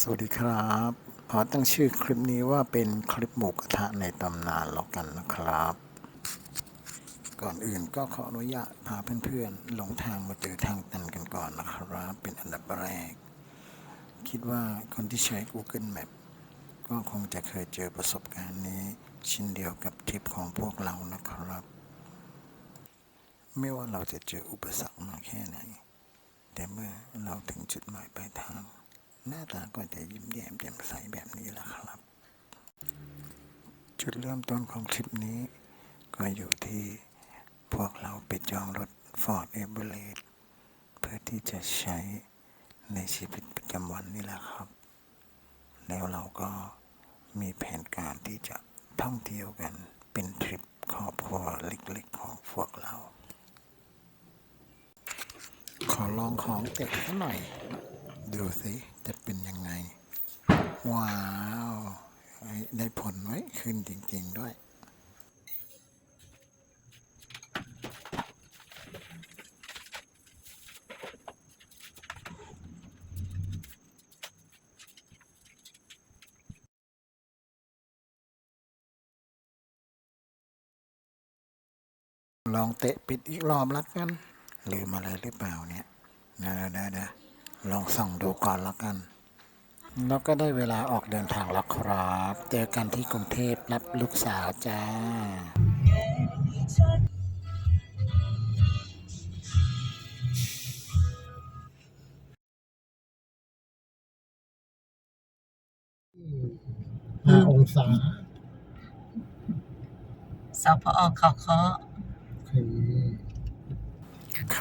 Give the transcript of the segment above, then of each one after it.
สวัสดีครับขอตั้งชื่อคลิปนี้ว่าเป็นคลิปหมูกระทะในตำนานแล้วกันนะครับ ก่อนอื่นก็ขออนุญาตพาเพื่อนๆหลงทางมาเจอทางตันกันก่อนนะครับ เป็นอันดับแรก คิดว่าคนที่ใช้ Google Map ก็คงจะเคยเจอประสบการณ์นี้เช่นเดียวกับทริปของพวกเรานะครับ ไม่ว่าเราจะเจออุปสรรคมาแค่ไหน แต่เมื่อเราถึงจุดหมายปลายทาง หน้าตาก็จะยิ้มแย้มแจ่มใสแบบนี้แหละครับ จุดเริ่มต้นของคลิปนี้ ก็อยู่ที่พวกเราไปจองรถ Ford e v e r e s t เพื่อที่จะใช้ในชีวิตประจำวันนี่แหละครับ แล้วเราก็มีแผนการที่จะท่องเที่ยวกันเป็นทริปครอบครัวเล็กๆของพวกเรา ขอลองของเตะสักหน่อย ดูสิ จะเป็นยังไง ว้าว ได้ผลไว้ขึ้นจริง ๆ ด้วยลองเตะปิดอีกรอบแล้วกัน ลืมอะไรหรือเปล่าเนี่ยนะนะนะ ลองส่องดูก่อนแล้วกัน แล้วก็ได้เวลาออกเดินทางแล้วครับ เจอกันที่กรุงเทพรับลูกสาวจ้าห้าองศาสพอเขาเคาะ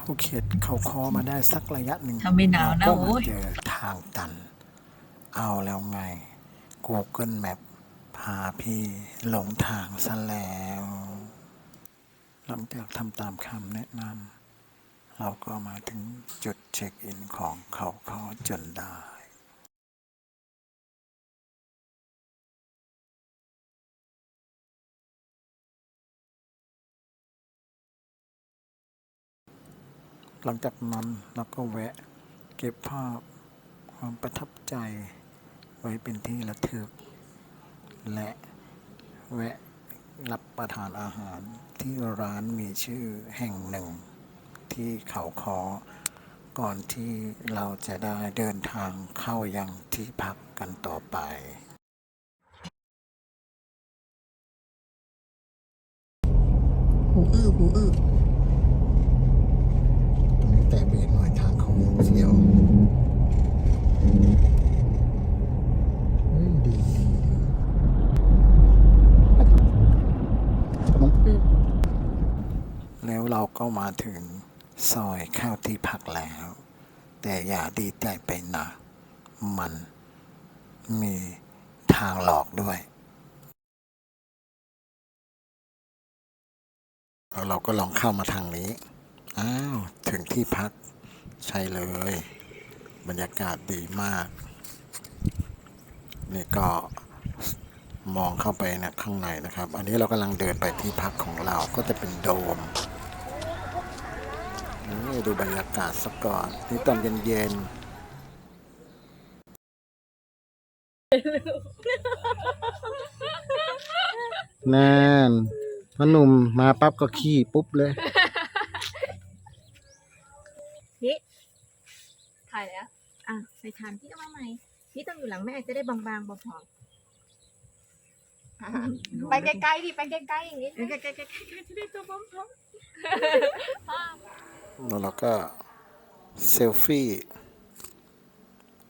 คือเข้าเขตเข้าคอมาได้สักระยะหนึ่งถ้าไม่หนาวนะเรก็โอ้มายเจอทางตัน เอาแล้วไง Google Map พาพี่หลงทางซะแล้ว หลังจากทำตามคำแนะนำเราก็มาถึงจุดเช็คอินของเขาคอจนได้ หลังจากนั้นเราก็แวะเก็บภาพความประทับใจไว้เป็นที่ระทึก และแวะรับประทานอาหารที่ร้านมีชื่อแห่งหนึ่ง ที่เขาคอก่อนที่เราจะได้เดินทางเข้ายังที่พักกันต่อไปหูอื้อหูอื้อ ตรงนี้แต่เบรกหน่อยทาง เสียวดีแล้วเราก็มาถึงซอยเข้าที่พักแล้ว แต่อย่าดีใจไปนะมันมีทางหลอกด้วย แล้วเราก็ลองเข้ามาทางนี้ อ้าว ถึงที่พัก ใช่เลย บรรยากาศดีมาก นี่ก็มองเข้าไปนะข้างในนะครับ อันนี้เรากำลังเดินไปที่พักของเราก็จะเป็นโดมนี่ดูบรรยากาศสักก่อน นี่ตอนเย็นๆแน่นพนุ่มมาปั๊บก็ขี้ปุ๊บเลย พี่ ถ่ายแล้วอะไปทานพี่ก็มาใหม่พี่ต้องอยู่หลังแม่จะได้บางๆผอมๆอะไปไกลๆดิไปไกลๆอย่างนี้ไกลๆๆๆจะได้ตัวผอมแล้วเราก็เซลฟี่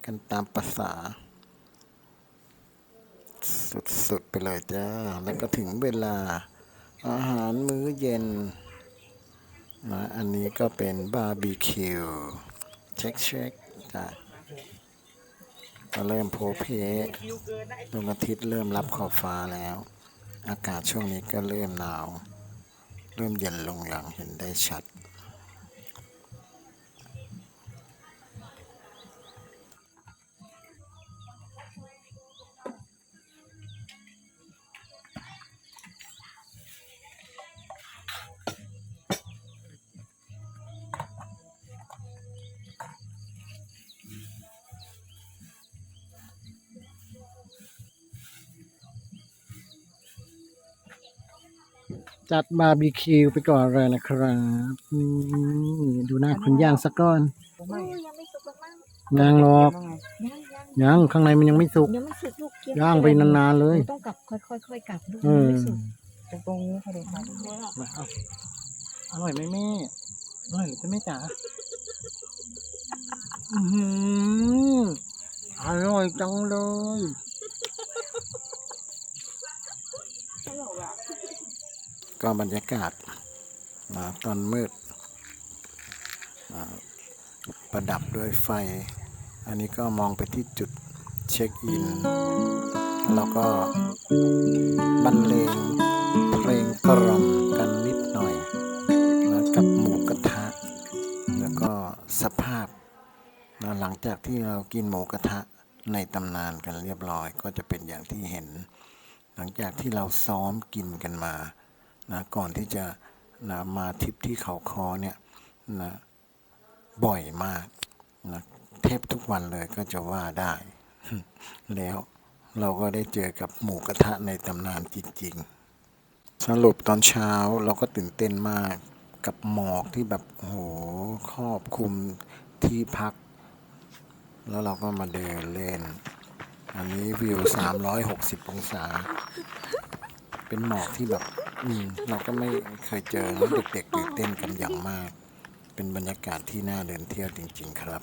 กันตามภาษา สุดๆไปเลยจ้า แล้วก็ถึงเวลาอาหารมื้อเย็นนะอันนี้ก็เป็นบาร์บีคิวเช็คเช็คจ้ะก็เริ่มโพเพดวงอาทิตย์เริ่มรับขอบฟ้าแล้ว อากาศช่วงนี้ก็เริ่มหนาว เริ่มเย็นลงอย่างเห็นได้ชัด จัดบาร์บีคิวไปก่อนเลยนะครับนี่ดูหน้าคุณย่างสักก้อนโอ้ยยังไม่สุกหรอกมั้งยังหรอกยังยังยังข้างในมันยังไม่สุก ยังไม่สุกลูกเกี๊วย่างไปนานๆเลย ต้องกลับค่อยๆค่อยๆกลับลูกเอยังอไม่สุกตรงนี้ค่ะเด็กค่ะมาเอาอร่อยไหมแม่อร่อยหรือจะแม่จ๋าอือหืออร่อยจังเลย ก็บรรยากาศนะตอนมืดนะประดับด้วยไฟ อันนี้ก็มองไปที่จุดเช็คอิน แล้วก็บรรเลงเพลงกล่อมกันนิดหน่อยนะกับหมูกระทะ แล้วก็สภาพนะหลังจากที่เรากินหมูกระทะในตำนานกันเรียบร้อย ก็จะเป็นอย่างที่เห็น หลังจากที่เราซ้อมกินกันมา นะก่อนที่จะนะมาทริปที่เขาคอเนี่ยนะบ่อยมากนะเทบทุกวันเลยก็จะว่าได้ แล้วเราก็ได้เจอกับหมูกระทะในตำนานจริงๆ สรุปตอนเช้าเราก็ตื่นเต้นมากกับหมอกที่แบบโอ้โหครอบคลุมที่พัก แล้วเราก็มาเดินเล่น อันนี้วิว 360 องศา เป็นหมอกที่แบบ อืมเราก็ไม่เคยเจอนะเด็กๆตื่นเต้นกันอย่างมาก เป็นบรรยากาศที่น่าเดินเที่ยวจริง ๆ ครับ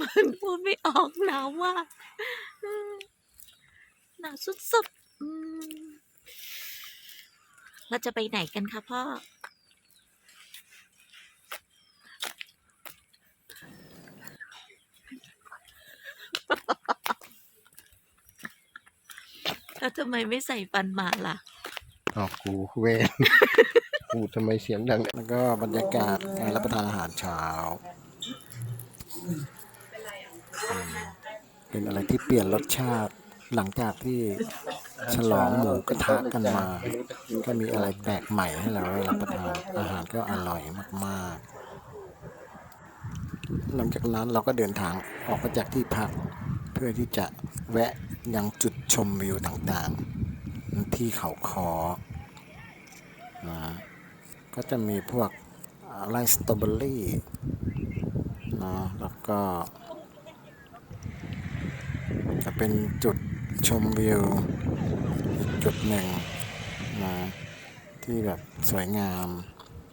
มันพูดไม่ออกหนาวว่ากหนาวสุดๆอืมเราจะไปไหนกันคะพ่อ แล้วทำไมไม่ใส่ฟันหมาล่ะอ๋อกูเวนกูทำไมเสียงดัง แล้วก็บรรยากาศการรับประทานอาหารเช้าอืมเป็นอะไรที่เปลี่ยนรสชาติหลังจากที่ฉลองหมูกระทะกันมา ก็มีอะไรแปลกใหม่ให้เราได้รับประทานอาหารก็อร่อยมากๆ หลังจากนั้นเราก็เดินทางออกมาจากที่พัก เพื่อที่จะแวะ ยังจุดชมวิวต่างๆ ที่เขาคอนะก็จะมีพวกไร่สตรอเบอรี่นะแล้วก็ จะเป็นจุดชมวิว จุดหนึ่งนะที่แบบสวยงาม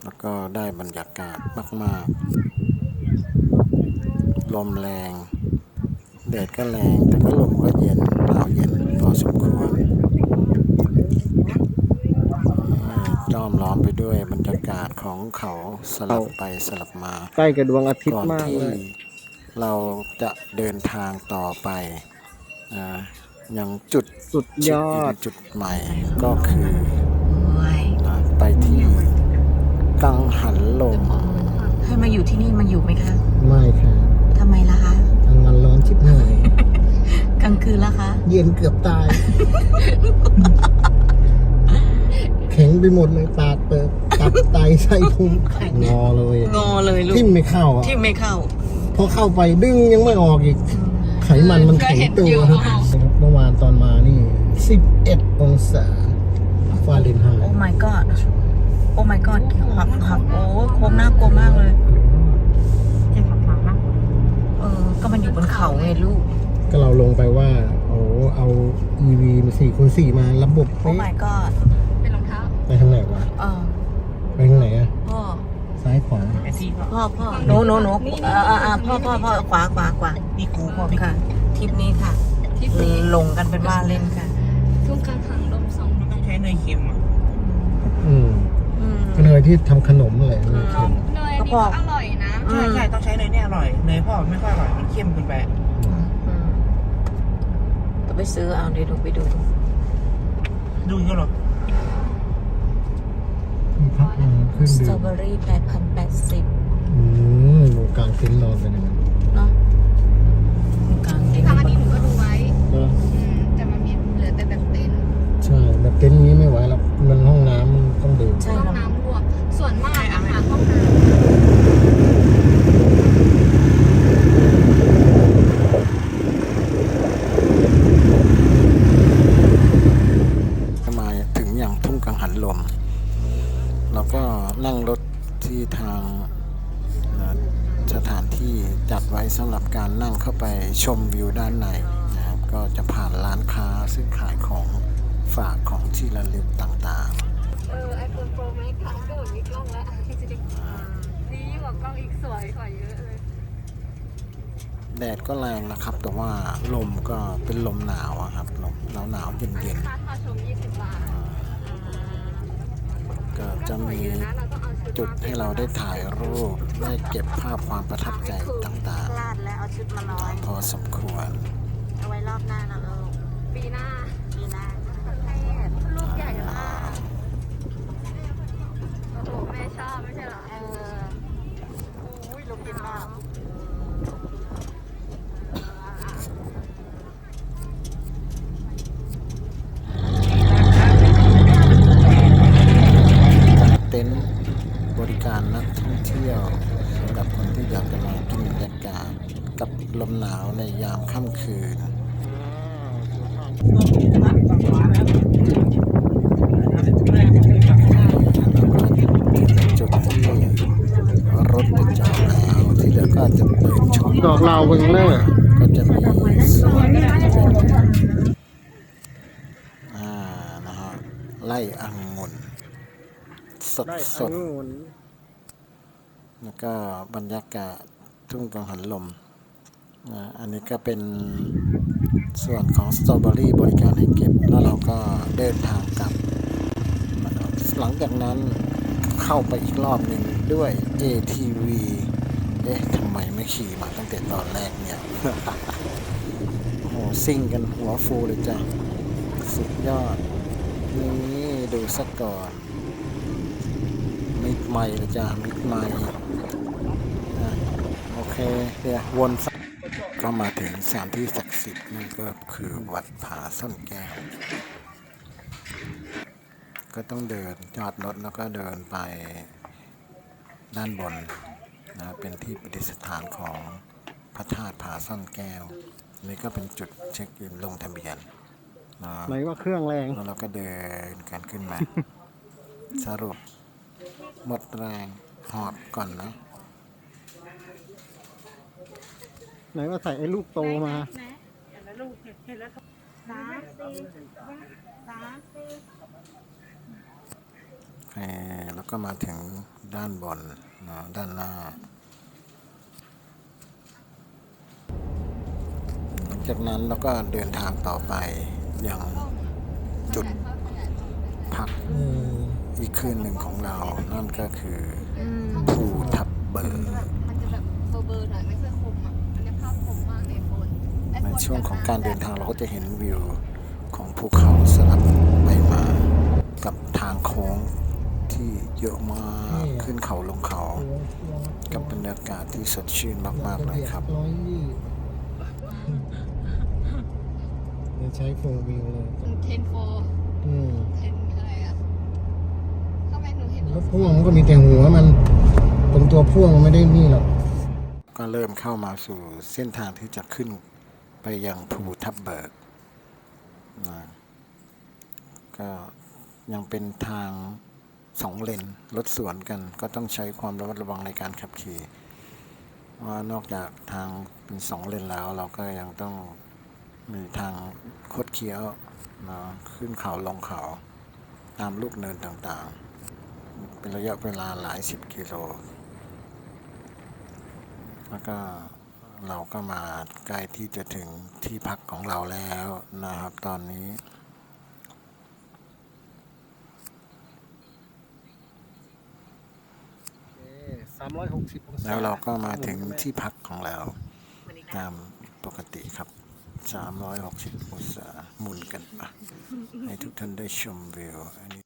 แล้วก็ได้บรรยากาศมาก ๆ ลมแรงแดดก็แรงแต่ก็ลมก็เย็นาวเย็นพอสมควรล้อมล้อมไปด้วยบรรยากาศของเขาสลับไปสลับมาใกล้กับดวงอาทิตก่อย์นมากที่เลยเราจะเดินทางต่อไปอ่ายังจุดสุดยเช็คออิดนจุดใหม่ก็คือโอ้ยนะไปที่กังหันลมให้มาอยู่ที่นี่มาอยู่ไหมคะ ไม่ค่ะทำไมล่ะคะทางวันร้อนชิบหาย กลางคืนล่ะคะ เย็นเกือบตาย แข็งไปหมดเลยปากเปิดตับไตไส้พุงงอเลยงอเลยลูกทิ่มไม่เข้าอะที่ไม่เข้า พอเข้าไปดึงยังไม่ออกอีก ไขมันมันแข็งตัวก็เห็นอยู่ เมื่อวานตอนมานี่ 11 องศาฟาเรนไฮโอ้ ต์ my god โอ้ my god หักหักโอ้โค้งน่ากลัวมากเลย เออ ก็มันอยู่บนเขาไงลูก ก็เราลงไปว่าโอ้เอา EV มาสี่คูณสี่มาระบบโอ้เป๊ะ my god เป็นรองเท้าไปทางไหนวะ เออไปทางไหนอะพ่อ ซ้ายขวาพ่อพ่อโนโนโนเออเออเออพ่อพ่อพ่อขวาขวาขวานี่กูพ่อค่ะทริปนี้ค่ะทริปนี้ลงกันเป็นว่าเล่นค่ะทุ่งกังหันลมสองต้องใช้เนยเค็มอะอืมอืม ก็เลยที่ทำขนมอะไรนั่นแหละเค็มเนยอันนี้ก็อร่อยนะอืใช่มใช่ต้องใช้เนยเนี่ยอร่อย เนยพ่อไม่ค่อยอร่อย มันเค็มเกินไปอืมต้อง ไปซื้อเอาเดี๋ยวดูไปดู ดูอีก็หรอมีพักมาขึ้นสดื่ตรอมเบอรี่แปดพันแปดสิบอืมดูกลางเต็นท์นอนกันอย่างนั้น นั่งรถที่ทางสถานที่จัดไว้สำหรับการนั่งเข้าไปชมวิวด้านในนะครับ ก็จะผ่านร้านค้าซึ่งขายของฝากของที่ระลึกต่างๆ เออไอโฟนโปรไหมะก็มีกล้องแล้วดีกว่ากล้องอีกสวยกว่าเยอะเลย แดดก็แรงนะครับ แต่ว่าลมก็เป็นลมหนาวครับลมหนาวหนาวเย็นๆ ก็จะมีจุดให้เราได้ถ่ายรูป ได้เก็บภาพความประทับใจต่างพลาดแล้วเอาชุดมาร้อย ๆ พอสมควร เอาไว้รอบหน้านะลูกปีหน้าปีหน้าลูกใหญ่มากโอ้โหแม่ชอบไม่ใช่เหรอ เอออุ้ยลมเย็นมาก เต็นท์บริการนักท่องเที่ยวสำหรับคนที่อยากจะมากินบรรยากาศกับลมหนาวในยามค่ำคืน จุดที่รถจะจอดแล้วที่เหลือ ก็จะเดินชมดอกลาวเวิงเลอร์ก็จะมีส่วนที่เป็นอ่านะฮะไล่องุ่นสดสดๆแล้วก็บรรยากาศทุ่งกังหันลมนะอันนี้ก็เป็นส่วนของสตรอเบอรี่บริการให้เก็บ แล้วเราก็เดินทางกลับ หลังจากนั้นเข้าไปอีกรอบหนึ่งด้วย ATV เอ๊ะทำไมไม่ขี่มาตั้งแต่ตอนแรกเนี่ยโอ้โหซิ่งกันหัวฟูเลยจ้ะ สุดยอด นี่ดูสักก่อน มิดไม่เลยจ้ะ มิดไม่อะโอเค เดี๋ยววนสักก็มาถึงสถานที่ศักดิ์สิทธิ์นั่นก็คือวัดผาซ่อนแก้ว ก็ต้องเดินจอดรถแล้วก็เดินไปด้านบน นะเป็นที่ประดิษฐานของพระธาตุผาซ่อนแก้ว นี่ก็เป็นจุดเช็คอินลงทะเบียนนะไหนว่าเครื่องแรง แล้วเราก็เดินกันขึ้นมา สรุป หมดแรงหอบก่อนนะไหนว่าใส่ไอ้ลูกโตมา สามสี่สามสี่โอ เคแล้วก็มาถึงด้านบนนะด้านหน้าหลังจากนั้นเราก็เดินทางต่อไปยังจุดพักอีกคืนหนึ่งของเรา นั่นก็คือภูทับเบิกมันจะแบบเบอร์เบอร์หน่อยไม่ค่อยคมอะอันนี้ภาพคมมากในโฟนในช่วงของการเดินทางเราก็จะเห็นวิวของภูเขาสลับไปมากับทางโค้ง ที่เยอะมากขึ้นเขาลงเขา กับบรรยากาศที่สดชื่นมากๆเลยครับร้อยยี่เดี๋ยวใช้โฟวิวเลยเทนโฟอืมเทนอะไรอะทำไมหนูเห็นแล้วพ่วงมันก็มีแต่หัวมันตรงตัวพ่วงมันไม่ได้นี่หรอกก็เริ่มเข้ามาสู่เส้นทางที่จะขึ้นไปยังภูทับเบิกนะก็ยังเป็นทาง สองเลนรถสวนกัน ก็ต้องใช้ความระมัดระวังในการขับขี่ว่านอกจากทางเป็นสองเลนแล้ว เราก็ยังต้องมีทางคดเคี้ยวนะขึ้นเขาลงเขาตามลูกเนินต่างๆ เป็นระยะเวลาหลายสิบกิโล แล้วก็เราก็มาใกล้ที่จะถึงที่พักของเราแล้วนะครับตอนนี้ สามร้อยหกสิบองศาแล้วเราก็มาถึงที่พักของเราตามปกติครับ 360องศาหมุนกันปะให้ทุกท่านได้ชมวิวอันนี้